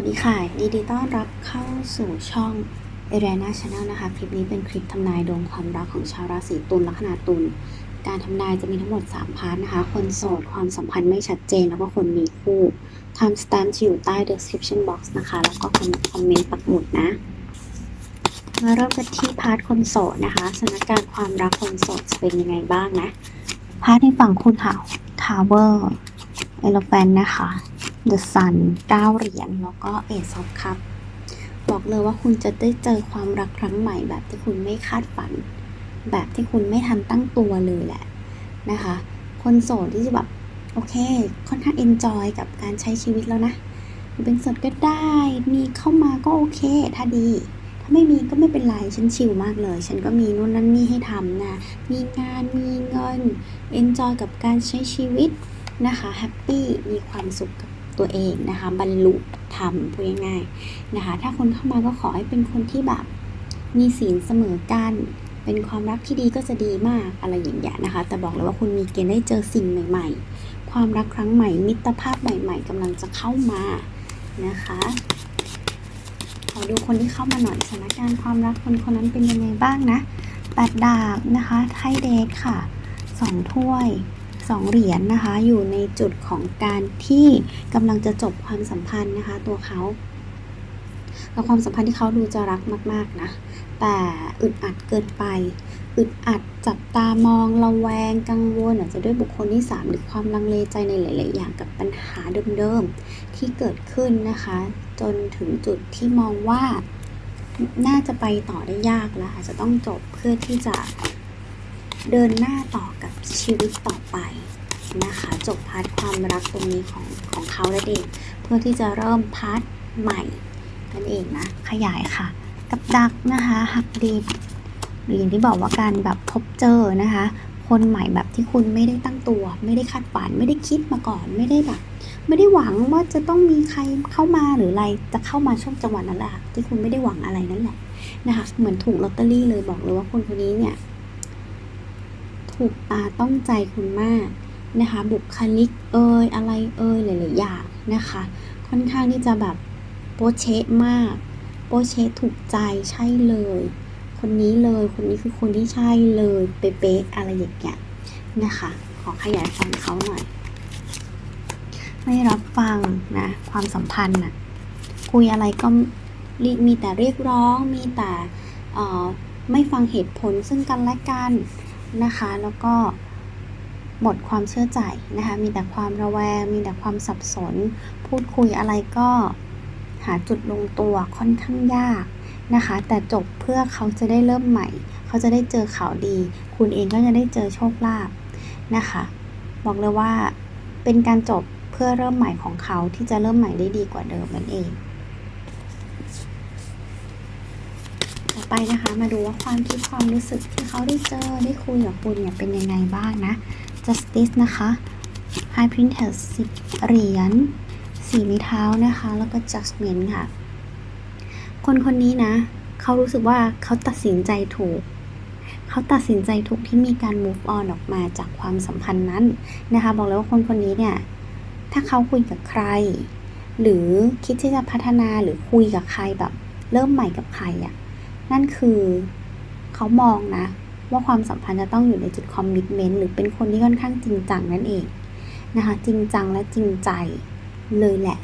วัสดีค่ะยินดีต้อนรับเข้าสู่ช่อง a r i a n a Channel นะคะ คลิปนี้เป็นคลิปทำนายดวงความรักของชาวราศีตุลลัคนาตุลการทำนายจะมีทั้งหมด 3 พาร์ทนะคะ คนโสด ความสัมพันธ์ไม่ชัดเจน แล้วก็คนมีคู่ time stamp จะอยู่ใต้ description box นะคะ แล้วก็คอมเมนต์ปักหมุดนะ มาเริ่มกันที่พาร์ทคนโสดนะคะสถานการณ์ความรักคนโสดจะเป็นยังไงบ้างนะ พาร์ทในฝั่งคุณค่ะ Tower Elephant นะคะ The Sun เก้าเหรียญแล้วก็ Ace of Cup บอกเลยว่าคุณจะได้เจอความรักครั้งใหม่แบบที่คุณไม่คาดฝัน แบบที่คุณไม่ทันตั้งตัวเลยแหละนะคะ คนโสดที่จะแบบ โอเค ค่อนข้างเอนจอยกับการใช้ชีวิตแล้วนะ เป็นโสดก็ได้ มีเข้ามาก็โอเค ถ้าดี ถ้าไม่มีก็ไม่เป็นไร ฉันชิลมากเลย ฉันก็มีนู่นนั่นนี่ให้ทำนะ มีงาน มีเงิน เอนจอยกับการใช้ชีวิตนะคะ แฮปปี้ มีความสุขกับ ตัวเองนะคะ บรรลุธรรมพูดง่ายๆนะคะ ถ้าคนเข้ามาก็ขอให้เป็นคนที่แบบมีศีลเสมอกันเป็นความรักที่ดีก็จะดีมากอะไรอย่างเงี้ยนะคะ แต่บอกเลยว่าคุณมีเกณฑ์ได้เจอสิ่งใหม่ ๆ ความรักครั้งใหม่ มิตรภาพใหม่ ๆกำลังจะเข้ามานะคะ ขอดูคนที่เข้ามาหน่อยสถานการณ์ความรักคนคนนั้นเป็นยังไงบ้างนะแปดดาบนะคะ ไทเดทค่ะสองถ้วย สองเหรียญนนะคะ อยู่ในจุดของการที่กำลังจะจบความสัมพันธ์นะคะ ตัวเขาแล้วความสัมพันธ์ที่เขาดูจะรักมาก ๆ นะ แต่อึดอัดเกินไป อึดอัดจับตามองระแวงกังวลอาจจะด้วยบุคคลที่ 3 หรือความลังเลใจในหลาย ๆ อย่างกับปัญหาเดิม ๆ ที่เกิดขึ้นนะคะ จนถึงจุดที่มองว่าน่าจะไปต่อได้ยากแล้วอาจจะต้องจบเพื่อที่จะ เดินหน้าต่อกับชีวิตต่อไปนะคะ จบพาร์ทความรักตรงนี้ของของเขาและเองเพื่อที่จะเริ่มพาร์ทใหม่นั่นเองนะ ขยายค่ะ กับดักนะคะ หักดีหรืออย่างที่บอกว่าการแบบพบเจอนะคะ คนใหม่แบบที่คุณไม่ได้ตั้งตัว ไม่ได้คาดฝันไม่ได้คิดมาก่อนไม่ได้แบบไม่ได้หวังว่าจะต้องมีใครเข้ามาหรืออะไรจะเข้ามาช่วงจังหวะนั้นแหละที่คุณไม่ได้หวังอะไรนั่นแหละนะคะเหมือนถูกลอตเตอรี่เลยบอกเลยว่าคนคนนี้เนี่ย ถูกตาต้องใจคุณมากนะคะ บุคลิกเอ่ยอะไรเอ่ยหลายๆอย่างนะคะ ค่อนข้างที่จะแบบโปเชะมาก โปเชะถูกใจใช่เลย คนนี้เลยคนนี้คือคนที่ใช่เลยเป๊ะๆอะไรอย่างเงี้ยนะคะ ขอขยายฟังเขาหน่อยไม่รับฟังนะความสัมพันธ์น่ะคุยอะไรก็มีแต่เรียกร้องมีแต่ไม่ฟังเหตุผลซึ่งกันและกัน นะคะ แล้วก็หมดความเชื่อใจนะคะ มีแต่ความระแวง มีแต่ความสับสน พูดคุยอะไรก็หาจุดลงตัวค่อนข้างยากนะคะ แต่จบเพื่อเขาจะได้เริ่มใหม่ เขาจะได้เจอข่าวดี คุณเองก็จะได้เจอโชคลาภนะคะ บอกเลยว่าเป็นการจบเพื่อเริ่มใหม่ของเขาที่จะเริ่มใหม่ได้ดีกว่าเดิมนั่นเอง ไปนะคะ มาดูว่าความคิดความรู้สึกที่เขาได้เจอได้คุยกับคุณเนี่ยเป็นยังไงบ้างนะ justice นะคะ high princess สิบเหรียญสีนิ้วเท้านะคะ แล้วก็ judgment ค่ะ คนคนนี้นะ เขารู้สึกว่าเขาตัดสินใจถูกเขาตัดสินใจถูกที่มีการ move on ออกมาจากความสัมพันธ์นั้นนะคะ บอกเลยว่าคนคนนี้เนี่ย ถ้าเขาคุยกับใคร หรือคิดที่จะพัฒนาหรือคุยกับใครแบบ เริ่มใหม่กับใครอะ่ะ นั่นคือเขามองนะ ว่าความสัมพันธ์จะต้องอยู่ในจุดคอมมิชเมนต์หรือเป็นคนที่ค่อนข้างจริงจังนั่นเองนะคะ จริงจังและจริงใจเลยแหละ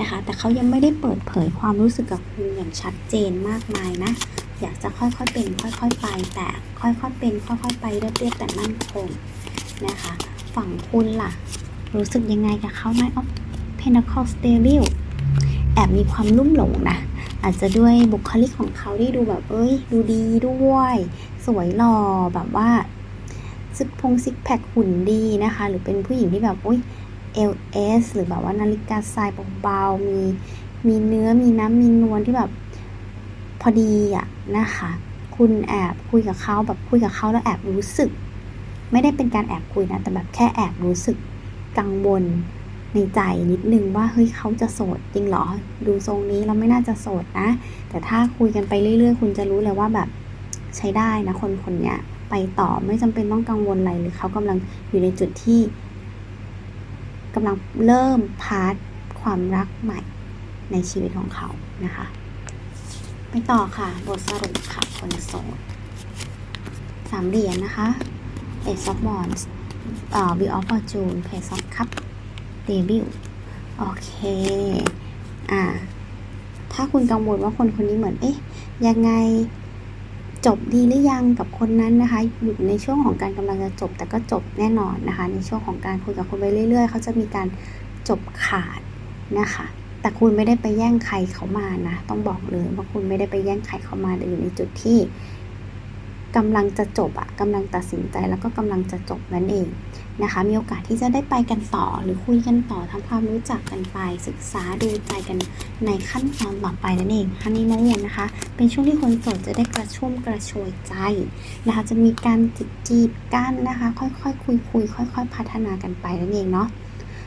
นะคะ แต่เขายังไม่ได้เปิดเผยความรู้สึกกับคุณอย่างชัดเจนมากมายนะ อยากจะค่อยๆเป็น ค่อยๆไปแต่ค่อยๆเป็น ค่อยๆไปเรียบๆแต่มั่นคงนะคะ ฝั่งคุณล่ะ รู้สึกยังไงกับเขาไหมอ๋อ Pentacle Stable แอบมีความลุ่มหลงนะ อาจจะด้วยบุคลิกของเขาที่ดูแบบเอ้ย ดูดีด้วย สวยหล่อแบบว่าซิกพงซิกแพคหุ่นดีนะคะ หรือเป็นผู้หญิงที่แบบอุ้ย LS หรือแบบว่านาฬิกาทรายเบาๆมีมีเนื้อมีน้ำมีนวลที่แบบพอดีอะนะคะ คุณแอบคุยกับเขาแบบคุยกับเขาแล้วแอบรู้สึก ไม่ได้เป็นการแอบคุยนะแต่แบบแค่แอบรู้สึกกังวล ในใจนิดนึงว่าเฮ้ยเขาจะโสดจริงเหรอ ดูทรงนี้เราไม่น่าจะโสดนะ แต่ถ้าคุยกันไปเรื่อย ๆ คุณจะรู้เลยว่าแบบใช้ได้นะคนคนนี้ไปต่อไม่จำเป็นต้องกังวลอะไรหรือเขากำลังอยู่ในจุดที่กำลังเริ่มพาร์ทความรักใหม่ในชีวิตของเขานะคะ ไปต่อค่ะ บทสรุปค่ะคนโสดสามเหรียญนะคะ Ace of Wands เอ่อ Wheel of Fortune Page of Cup Devil โอเค อ่า ถ้าคุณกังวลว่าคนคนนี้เหมือน เอ๊ะ ยังไงจบดีหรือยังกับคนนั้นนะคะ อยู่ในช่วงของการกำลังจะจบ แต่ก็จบแน่นอนนะคะ ในช่วงของการคุยกับคนไปเรื่อยๆ เขาจะมีการจบขาดนะคะ แต่คุณไม่ได้ไปแย่งใครเขามานะ ต้องบอกเลยว่าคุณไม่ได้ไปแย่งใครเขามาแต่อยู่ในจุดที่ กำลังจะจบอะกำลังตัดสินใจแล้วก็กำลังจะจบนั่นเองนะคะ มีโอกาสที่จะได้ไปกันต่อหรือคุยกันต่อทำความรู้จักกันไป ศึกษาดูใจกันในขั้นตอนต่อไปนั่นเองฮันนี่นั่นเองนะคะ เป็นช่วงที่คนโสดจะได้กระชุ่มกระชวยใจนะคะ จะมีการจิบจีบกันนะคะ ค่อยๆคุยคุยค่อย ๆ พัฒนากันไปนั่นเองเนาะ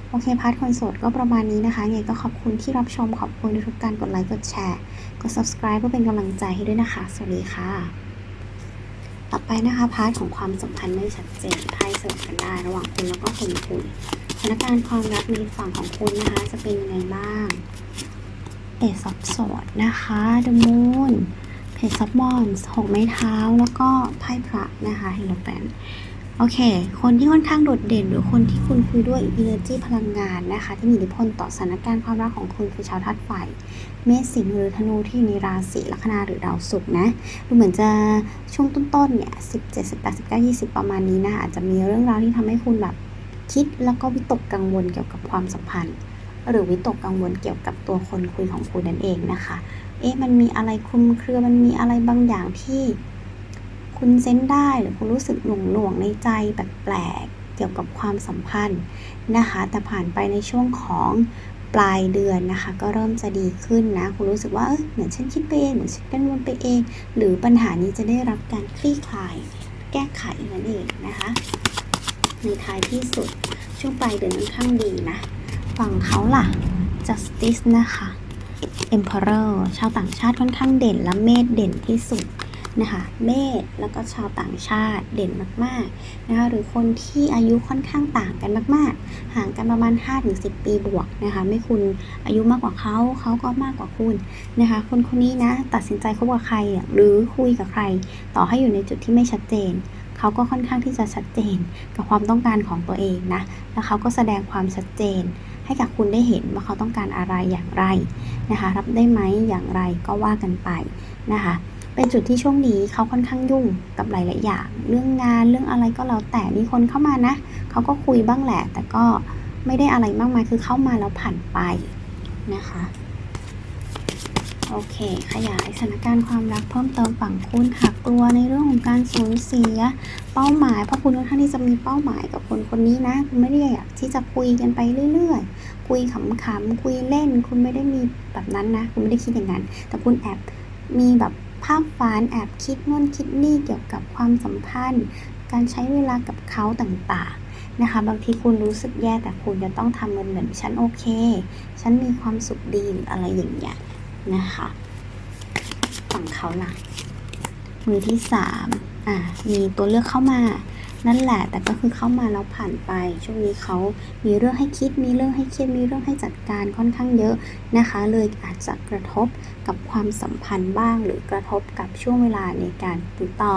โอเคพาร์ทคนโสดก็ประมาณนี้นะคะไงก็ขอบคุณที่รับชมขอบคุณทุกการกดไลค์กดแชร์ กด subscribe เพื่อเป็นกำลังใจให้ด้วยนะคะ สวัสดีค่ะ ต่อไปนะคะพาร์ทของความสัมพันธ์ไม่ชัดเจนไพ่เสริมกันได้ระหว่างคุณแล้วก็คนคุยสถานการณ์ความรักในฝั่งของคุณนะคะ จะเป็นยังไงบ้างเอซับสดนะคะเดอะมูนเพจซับมอนส์หกไม้เท้าแล้วก็ไพ่พระนะคะฮิโลแฟน โอเค คนที่ค่อนข้างโดดเด่น หรือคนที่คุณคุยด้วย energy พลังงานนะคะ ที่มีอิทธิพลต่อสถานการณ์ความรักของคุณคือชาวธาตุไฟ เมษสิงห์หรือธนูที่ในราศีลัคนาหรือดาวศุกร์นะ ดูเหมือนจะช่วงต้นๆเนี่ย17 18 19 20ปดสิบเก้ายี่สิบประมาณนี้นะคะอาจจะมีเรื่องราวที่ทำให้คุณแบบคิดแล้วก็วิตกกังวลเกี่ยวกับความสัมพันธ์ หรือวิตกกังวลเกี่ยวกับตัวคนคุยของคุณนั่นเองนะคะ เอ๊ะมันมีอะไรคลุมเครือมันมีอะไรบางอย่างที่ คุณเซนได้หรือคุณรู้สึกหน่วงหน่วงๆในใจแปลกๆเกี่ยวกับความสัมพันธ์นะคะ แต่ผ่านไปในช่วงของปลายเดือนนะคะ ก็เริ่มจะดีขึ้นนะ คุณรู้สึกว่าเออเหมือนฉันคิดไปเองเหมือนฉันกังวลไปเอง หรือปัญหานี้จะได้รับการคลี่คลาย แก้ไขนั่นเองนะคะในท้ายที่สุดช่วงปลายเดือนค่อนข้างดีนะฝั่งเขาล่ะ justice นะคะ emperor ชาวต่างชาติค่อนข้างเด่นและเมษเด่นที่สุด นะคะเมษแล้วก็ชาวต่างชาติเด่นมากๆนะคะหรือคนที่อายุค่อนข้างต่างกันมากๆ ห่างกันประมาณ 5-10 ปีบวกนะคะไม่คุณอายุมากกว่าเขาเขาก็มากกว่าคุณนะคะคนคนนี้นะตัดสินใจคบกับใครหรือคุยกับใคร ต่อให้อยู่ในจุดที่ไม่ชัดเจนเขาก็ค่อนข้างที่จะชัดเจนกับความต้องการของตัวเองนะ แล้วเขาก็แสดงความชัดเจน ให้กับคุณได้เห็นว่าเขาต้องการอะไรอย่างไรนะคะ รับได้ไหมอย่างไรก็ว่ากันไปนะคะ เป็นจุดที่ช่วงนี้เขาค่อนข้างยุ่งกับหลายๆอย่าง เรื่องงานเรื่องอะไรก็แล้วแต่มีคนเข้ามานะเขาก็คุยบ้างแหละ แต่ก็ไม่ได้อะไรมากมายคือเข้ามาแล้วผ่านไปนะคะโอเค ขยายสถานการณ์ความรักเพิ่มเติมฝั่งคุณหากกลัวในเรื่องของการสูญเสียเป้าหมายเพราะคุณค่อนข้างที่จะมีเป้าหมายกับคนคนนี้นะ คุณไม่ได้อยากที่จะคุยกันไปเรื่อยๆ คุยขำๆคุยเล่น คุณไม่ได้มีแบบนั้นนะ คุณไม่ได้คิดอย่างนั้น แต่คุณแอบมีแบบ ภาพฝันแอบคิดนู่นคิดนี่เกี่ยวกับความสัมพันธ์ การใช้เวลากับเขาต่างๆนะคะ บางทีคุณรู้สึกแย่แต่คุณจะต้องทำมันเหมือนฉันโอเค ฉันมีความสุขดีหรืออะไรอย่างเงี้ยนะคะฝั่งเขาล่ะมือที่สามอะมีตัวเลือกเข้ามา นั่นแหละ แต่ก็คือเข้ามาแล้วผ่านไป ช่วงนี้เขามีเรื่องให้คิด มีเรื่องให้เครียด มีเรื่องให้จัดการค่อนข้างเยอะนะคะ เลยอาจจะกระทบกับความสัมพันธ์บ้าง หรือกระทบกับช่วงเวลาในการติดต่อ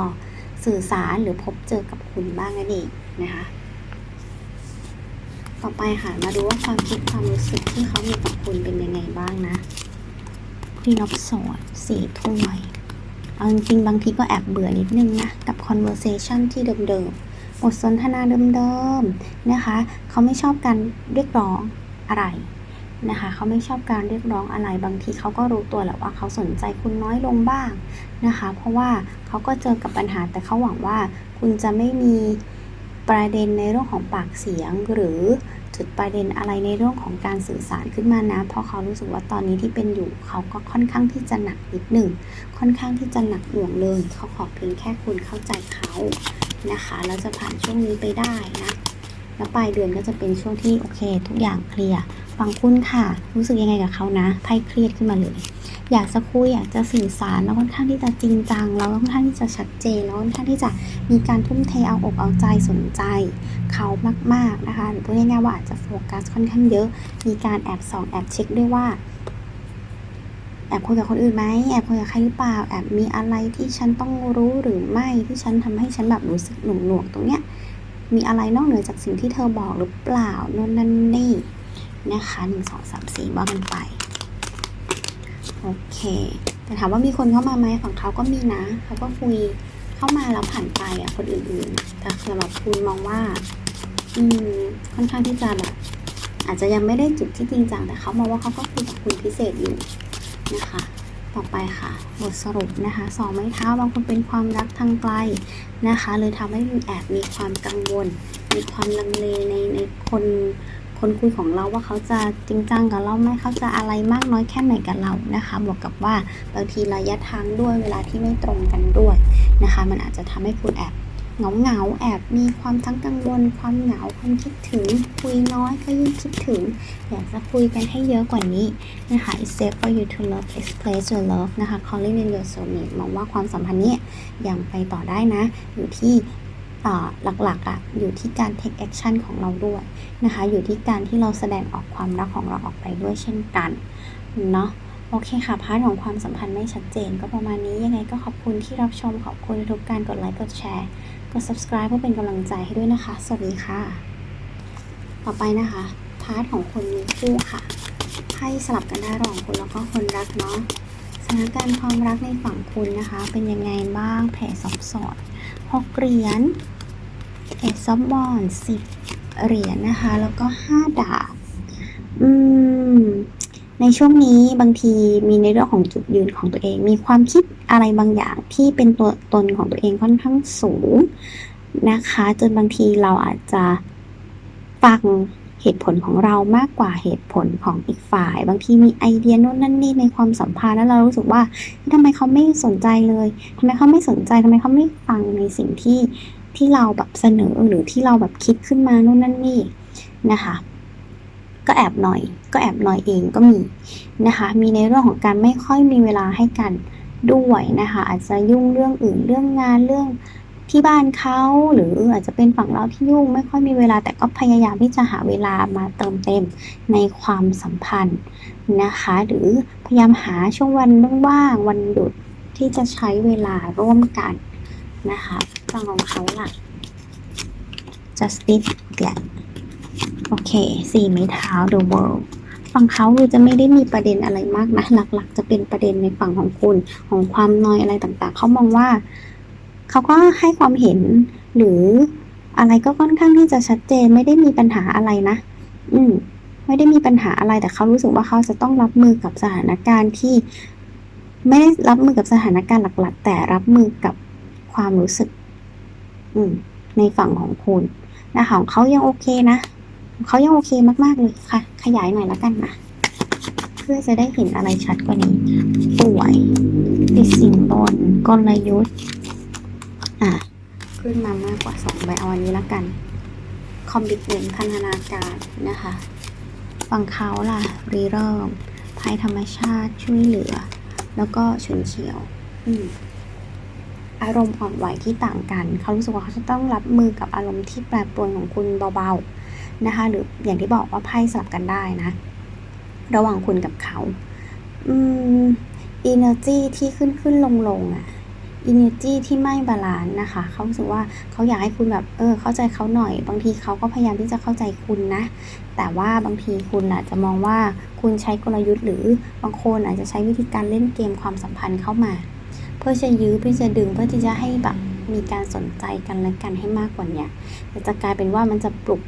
สื่อสารหรือพบเจอกับคุณบ้างนั่นเองนะคะ ต่อไปค่ะ มาดูว่าความคิดความรู้สึกที่เขามีกับคุณเป็นยังไงบ้างนะที่นบสวดสี่ถ้วยเอาจริงๆบางทีก็แอบเบื่อนิดนึงนะ กับ conversation ที่เดิมๆ บทสนทนาเดิมๆนะคะเขาไม่ชอบการเรียกร้องอะไรนะคะเขาไม่ชอบการเรียกร้องอะไรบางทีเขาก็รู้ตัวแหละว่าเขาสนใจคุณน้อยลงบ้างนะคะ เพราะว่าเขาก็เจอกับปัญหาแต่เขาหวังว่าคุณจะไม่มีประเด็นในเรื่องของปากเสียงหรือ จุดประเด็นอะไรในเรื่องของการสื่อสารขึ้นมานะ เพราะเขารู้สึกว่าตอนนี้ที่เป็นอยู่ เขาก็ค่อนข้างที่จะหนักนิดหนึ่ง ค่อนข้างที่จะหนักหน่วงเลย เขาขอเพียงแค่คุณเข้าใจเขานะคะ แล้วจะผ่านช่วงนี้ไปได้นะ แล้วปลายเดือนก็จะเป็นช่วงที่โอเค ทุกอย่างเคลียร์ฟังคุณค่ะ รู้สึกยังไงกับเขานะไพ่เครียดขึ้นมาเลย อยากจะคุยอยากจะสื่อสารแล้วค่อนข้างที่จะจริงจังแล้วค่อนข้างที่จะชัดเจนแล้วค่อนข้างที่จะมีการทุ่มเทเอาอกเอาใจสนใจเขามากๆนะคะหรือพูดง่ายๆว่าอาจจะโฟกัสค่อนข้างเยอะ มีการแอบส่องแอบเช็คด้วยว่าแอบคุยกับคนอื่นไหมแอบคุยกับใครหรือเปล่า แอบมีอะไรที่ฉันต้องรู้หรือไม่ที่ฉันทำให้ฉันแบบรู้สึกหน่งหน่วงๆตรงเนี้ย มีอะไรนอกเหนือจากสิ่งที่เธอบอกหรือเปล่าโน่นนั่นนี่นะคะหนึ่งสองสามสี่ว่ากันไป โอเค แต่ถามว่ามีคนเข้ามาไหมฝั่งเขาก็มีนะเขาก็คุยเข้ามาแล้วผ่านไปอะคนอื่นๆ แต่สำหรับคุณมองว่า อืมค่อนข้างที่จะแบบอาจจะยังไม่ได้จุดที่จริงจังแต่เขามองว่าเขาก็คุยกับคุณพิเศษอยู่นะคะ ต่อไปค่ะ บทสรุปนะคะสองไม้เท้าบางคนเป็นความรักทางไกลนะคะเลยทำให้แอบมีความกังวล มีความลังเลในในคนคนคุยของเราว่าเขาจะจริงจังกับเราไหมเขาจะอะไรมากน้อยแค่ไหนกับเรานะคะบวกกับว่าบางทีระยะทางด้วยเวลาที่ไม่ตรงกันด้วยนะคะ มันอาจจะทำให้คุณแอบ เหงาเหงาแอบมีความทั้งกังวล ความเหงาความคิดถึง คุยน้อยก็ยิ่งคิดถึง อยากจะคุยกันให้เยอะกว่านี้นะคะ it's safe for you to love express your love นะคะ calling in your soulmate มองว่าความสัมพันธ์นี้ยังไปต่อได้นะ อยู่ที่หลักๆอะ่ะอยู่ที่การ take action ของเราด้วยนะคะ อยู่ที่การที่เราแสดงออกความรักของเราออกไปด้วยเช่นกันเนาะโอเคค่ะ พาร์ทของความสัมพันธ์ไม่ชัดเจนก็ประมาณนี้ยังไงก็ขอบคุณที่รับชมขอบคุณทุกการกดไลค์กดแชร์ กด subscribe เพื่อเป็นกำลังใจให้ด้วยนะคะ สวัสดีค่ะ ต่อไปนะคะ พาร์ทของคนมีคู่ค่ะไพ่สลับกันได้ระหว่างคุณแล้วก็คนรักเนาะสถานการณ์ความรักในฝั่งคุณนะคะ เป็นยังไงบ้างแผลซับซ้อนหกเหรียญเอซอบบอนสิบเหรียญนะคะ แล้วก็ห้าดาบอืม ในช่วงนี้บางทีมีในเรื่องของจุดยืนของตัวเอง มีความคิดอะไรบางอย่างที่เป็นตัวตนของตัวเองค่อนข้างสูงนะคะ จนบางทีเราอาจจะฟังเหตุผลของเรามากกว่าเหตุผลของอีกฝ่าย บางทีมีไอเดียโน่นนั่นนี่ในความสัมพันธ์แล้วเรารู้สึกว่าทำไมเขาไม่สนใจเลยทำไมเขาไม่สนใจทำไมเขาไม่ฟังในสิ่งที่ที่เราแบบเสนอหรือที่เราแบบคิดขึ้นมาโน่นนั่นนี่นะคะ ก็แอบหน่อย ก็แอบหน่อยเองก็มีนะคะ มีในเรื่องของการไม่ค่อยมีเวลาให้กันด้วยนะคะ อาจจะยุ่งเรื่องอื่นเรื่องงานเรื่องที่บ้านเขาหรืออาจจะเป็นฝั่งเราที่ยุ่งไม่ค่อยมีเวลาแต่ก็พยายามที่จะหาเวลามาเติมเต็มในความสัมพันธ์นะคะ หรือพยายามหาช่วงวันว่างวันหยุดที่จะใช้เวลาร่วมกันนะคะฝั่งของเขาล่ะ justice แหละ โอเคสี่ไม้เท้า the world ฝั่งเขาคือจะไม่ได้มีประเด็นอะไรมากนะ หลักๆ จะเป็นประเด็นในฝั่งของคุณของความนอยอะไรต่างๆ เขามองว่า เขาก็ให้ความเห็นหรืออะไรก็ค่อนข้างที่จะชัดเจนไม่ได้มีปัญหาอะไรนะ อืม ไม่ได้มีปัญหาอะไรแต่เขารู้สึกว่าเขาจะต้องรับมือกับสถานการณ์ที่ ไม่ได้รับมือกับสถานการณ์หลัก ๆ แต่รับมือกับความรู้สึก อืม ในฝั่งของคุณนะคะของเขายังโอเคนะ เขายังโอเคมาก ๆ เลยค่ะ ขยายหน่อยแล้วกันนะเพื่อจะได้เห็นอะไรชัดกว่านี้ ป่วย ติดสินบนกลยุทธ์ อะ ขึ้นมามากกว่าสองใบเอาอันนี้แล้วกัน คอมบิเนพันธนาการนะคะ ฝั่งเขาล่ะ รีเริ่มภัยธรรมชาติช่วยเหลือ แล้วก็ฉุนเฉียว อืมอารมณ์อ่อนไหวที่ต่างกัน เขารู้สึกว่าเขาจะต้องรับมือกับอารมณ์ที่แปรปรวนของคุณเบาๆ นะคะ หรืออย่างที่บอกว่าไพ่สลับกันได้นะ ระหว่างคุณกับเขาอืม energy ที่ขึ้นขึ้นลงลงอะ energy ที่ไม่บาลานซ์นะคะ เขาสึกว่าเขาอยากให้คุณแบบ เออ เข้าใจเขาหน่อย บางทีเขาก็พยายามที่จะเข้าใจคุณนะ แต่ว่าบางทีคุณอาจจะมองว่าคุณใช้กลยุทธ์หรือบางคนอาจจะใช้วิธีการเล่นเกมความสัมพันธ์เข้ามา เพื่อจะยื้อเพื่อจะดึงเพื่อที่จะให้แบบมีการสนใจกันและกันให้มากกว่าเนี้ยแต่จะกลายเป็นว่ามันจะปลุก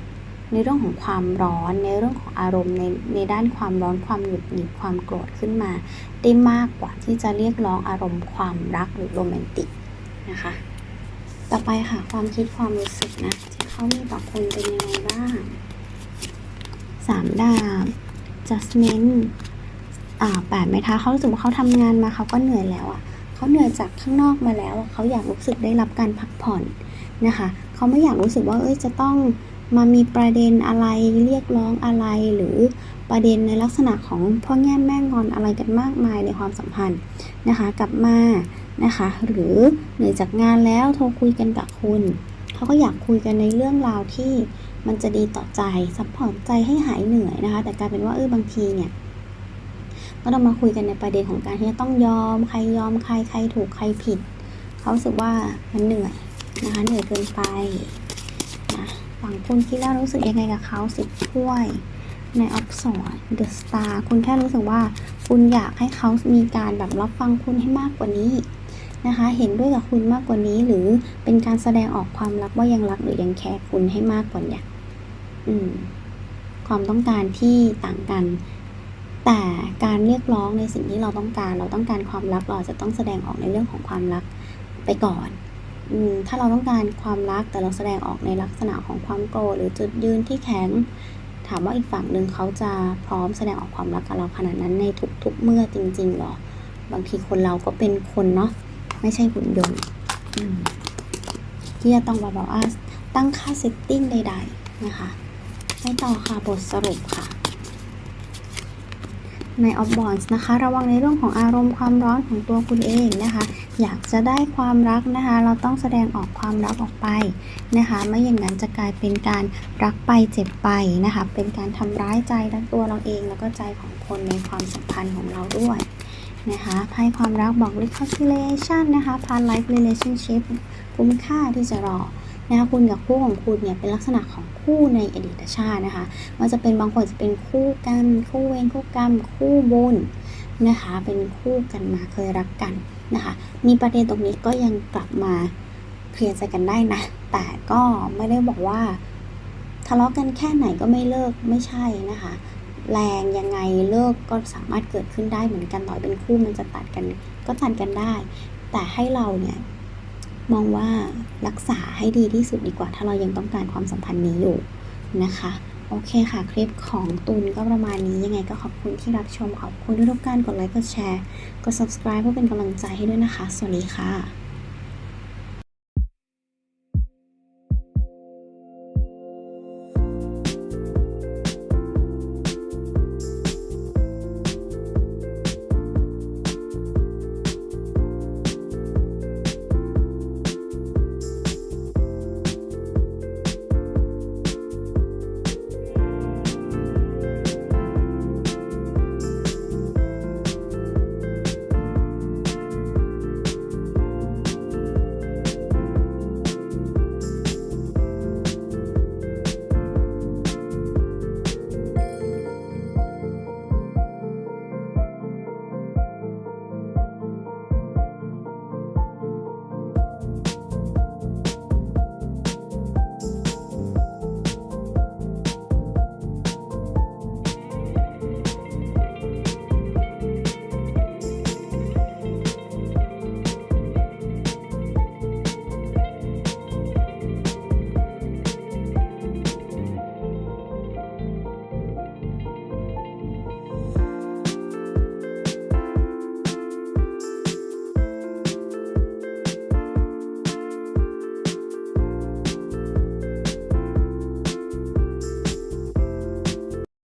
ในเรื่องของความร้อน ในเรื่องของอารมณ์ในในด้านความร้อนความหงุดหงิดความโกรธขึ้นมา ได้มากกว่าที่จะเรียกร้องอารมณ์ความรักหรือโรแมนติกนะคะ ต่อไปค่ะความคิดความรู้สึกนะที่เขามีต่อคุณเป็นยังไงบ้างสามดาบ judgment อ่าแปดไม้เท้าเขารู้สึกว่าเขาทำงานมาเขาก็เหนื่อยแล้วอะเขาเหนื่อยจากข้างนอกมาแล้ว เขาอยากรู้สึกได้รับการพักผ่อนนะคะ เขาไม่อยากรู้สึกว่าเอ้ยจะต้อง มามีประเด็นอะไรเรียกร้องอะไรหรือประเด็นในลักษณะของพ่อแง่แม่งอนอะไรกันมากมายในความสัมพันธ์นะคะ กลับมานะคะ หรือเหนื่อยจากงานแล้วโทรคุยกันกับคุณเขาก็อยากคุยกันในเรื่องราวที่มันจะดีต่อใจซัพพอร์ตใจให้หายเหนื่อยนะคะ แต่กลายเป็นว่าเออบางทีเนี่ยก็ต้องมาคุยกันในประเด็นของการที่จะต้องยอมใครยอมใครใครถูกใครผิด เขาสึกว่ามันเหนื่อยนะคะเหนื่อยเกินไปนะ ฝั่งคุณคิดแล้วรู้สึกยังไงกับเขาสิบถ้วยในออฟสอนเดอะสตาร์คุณแค่รู้สึกว่าคุณอยากให้เขามีการแบบรับฟังคุณให้มากกว่านี้นะคะ เห็นด้วยกับคุณมากกว่านี้ หรือเป็นการแสดงออกความรักว่ายังรักหรือยังแคร์คุณให้มากกว่านี้อืม ความต้องการที่ต่างกัน แต่การเรียกร้องในสิ่งที่เราต้องการ เราต้องการความรักเราจะต้องแสดงออกในเรื่องของความรักไปก่อน ถ้าเราต้องการความรักแต่เราแสดงออกในลักษณะของความโกรธหรือจุดยืนที่แข็ง ถามว่าอีกฝั่งหนึ่งเขาจะพร้อมแสดงออกความรักกับเราขนาดนั้นในทุกๆเมื่อจริงๆหรอ บางทีคนเราก็เป็นคนเนาะไม่ใช่หุ่นยนต์ที่จะต้องแบบว่าตั้งค่าเซตติ้งใด ๆ นะคะไปต่อค่ะบทสรุปค่ะ ในออฟบอนส์นะคะ ระวังในเรื่องของอารมณ์ความร้อนของตัวคุณเองนะคะ อยากจะได้ความรักนะคะ เราต้องแสดงออกความรักออกไปนะคะ ไม่อย่างนั้นจะกลายเป็นการรักไปเจ็บไปนะคะ เป็นการทำร้ายใจทั้งตัวเราเองแล้วก็ใจของคนในความสัมพันธ์ของเราด้วยนะคะไพ่ความรักบอก reconciliation นะคะ past life relationship คุ้มค่าที่จะรอ นะคะคุณกับคู่ของคุณเนี่ยเป็นลักษณะของคู่ในอดีตชาตินะคะมันจะเป็นบางคนจะเป็นคู่กันคู่เวรคู่กรรม คู่บุญนะคะเป็นคู่กันมาเคยรักกันนะคะมีประเด็นตรงนี้ก็ยังกลับมาเคลียร์ใจกันได้นะ แต่ก็ไม่ได้บอกว่าทะเลาะกันแค่ไหนก็ไม่เลิกไม่ใช่นะคะ แรงยังไงเลิกก็สามารถเกิดขึ้นได้เหมือนกันต่อเป็นคู่มันจะตัดกันก็ตัดกันได้ แต่ให้เราเนี่ย มองว่ารักษาให้ดีที่สุดดีกว่า ถ้าเรายังต้องการความสัมพันธ์นี้อยู่นะคะ โอเคค่ะ คลิปของตุนก็ประมาณนี้ยังไงก็ขอบคุณที่รับชมขอบคุณทุกกานกดไลค์กดแชร์กด subscribe เพื่อเป็นกำลังใจให้ด้วยนะคะ สวัสดีค่ะ